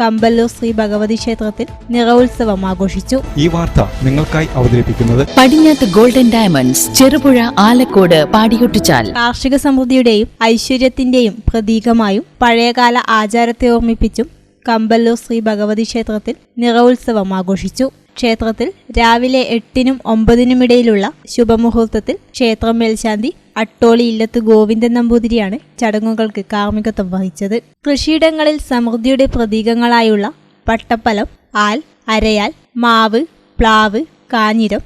കമ്പല്ലൂർ ശ്രീ ഭഗവതി ക്ഷേത്രത്തിൽ നിറവുത്സവം ആഘോഷിച്ചു. ഈ വാർത്ത നിങ്ങൾക്കായി അവതരിപ്പിക്കുന്നത് പടിഞ്ഞാത്ത് ഗോൾഡൻ ഡയമണ്ട്സ് ചെറുപുഴ ആലക്കോട് പാടിയൊട്ടിച്ചാൽ. കാർഷിക സമൃദ്ധിയുടെയും ഐശ്വര്യത്തിന്റെയും പ്രതീകമായും പഴയകാല ആചാരത്തെ ഓർമ്മിപ്പിച്ചും കമ്പല്ലൂർ ശ്രീ ഭഗവതി ക്ഷേത്രത്തിൽ നിറവുത്സവം ആഘോഷിച്ചു. ക്ഷേത്രത്തിൽ രാവിലെ എട്ടിനും ഒമ്പതിനുമിടയിലുള്ള ശുഭമുഹൂർത്തത്തിൽ ക്ഷേത്രം മേൽശാന്തി അട്ടോളി ഇല്ലത്ത് ഗോവിന്ദൻ നമ്പൂതിരിയാണ് ചടങ്ങുകൾക്ക് കാർമ്മികത്വം വഹിച്ചത്. കൃഷിയിടങ്ങളിൽ സമൃദ്ധിയുടെ പ്രതീകങ്ങളായുള്ള പട്ടപ്പലം ആൽ അരയാൽ മാവ് പ്ലാവ് കാഞ്ഞിരം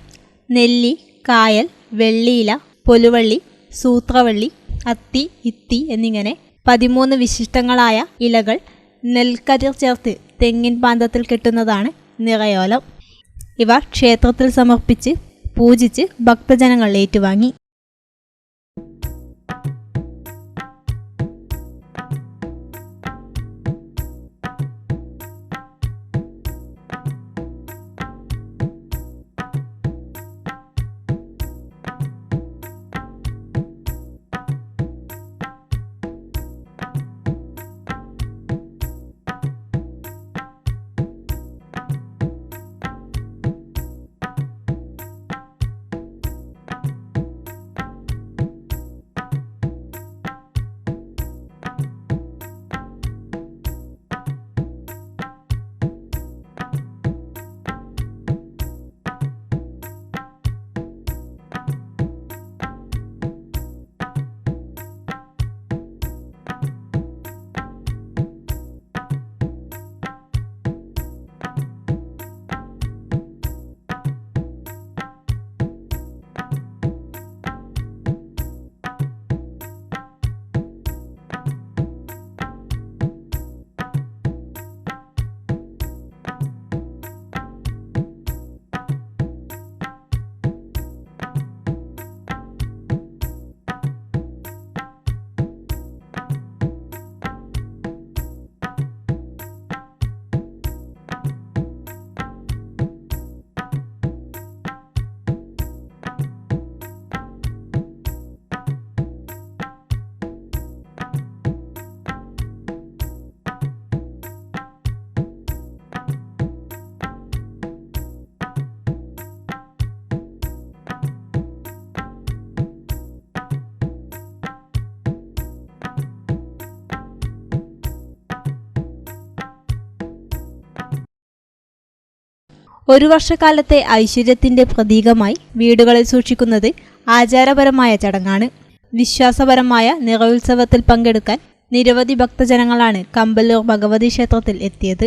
നെല്ലി കായൽ വെള്ളിയില പൊലുവള്ളി സൂത്രവള്ളി അത്തി ഇത്തി എന്നിങ്ങനെ പതിമൂന്ന് വിശിഷ്ടങ്ങളായ ഇലകൾ നെൽക്കതിർ ചേർത്ത് തെങ്ങിൻ പാന്തത്തിൽ കെട്ടുന്നതാണ് നിറയോലം. ഇവ ക്ഷേത്രത്തിൽ സമർപ്പിച്ച് പൂജിച്ച് ഭക്തജനങ്ങൾ ഏറ്റുവാങ്ങി. ഒരു വർഷക്കാലത്തെ ഐശ്വര്യത്തിന്റെ പ്രതീകമായി വീടുകളിൽ സൂക്ഷിക്കുന്നത് ആചാരപരമായ ചടങ്ങാണ്. വിശ്വാസപരമായ നിറവുത്സവത്തിൽ പങ്കെടുക്കാൻ നിരവധി ഭക്തജനങ്ങളാണ് കമ്പല്ലൂർ ഭഗവതി ക്ഷേത്രത്തിൽ എത്തിയത്.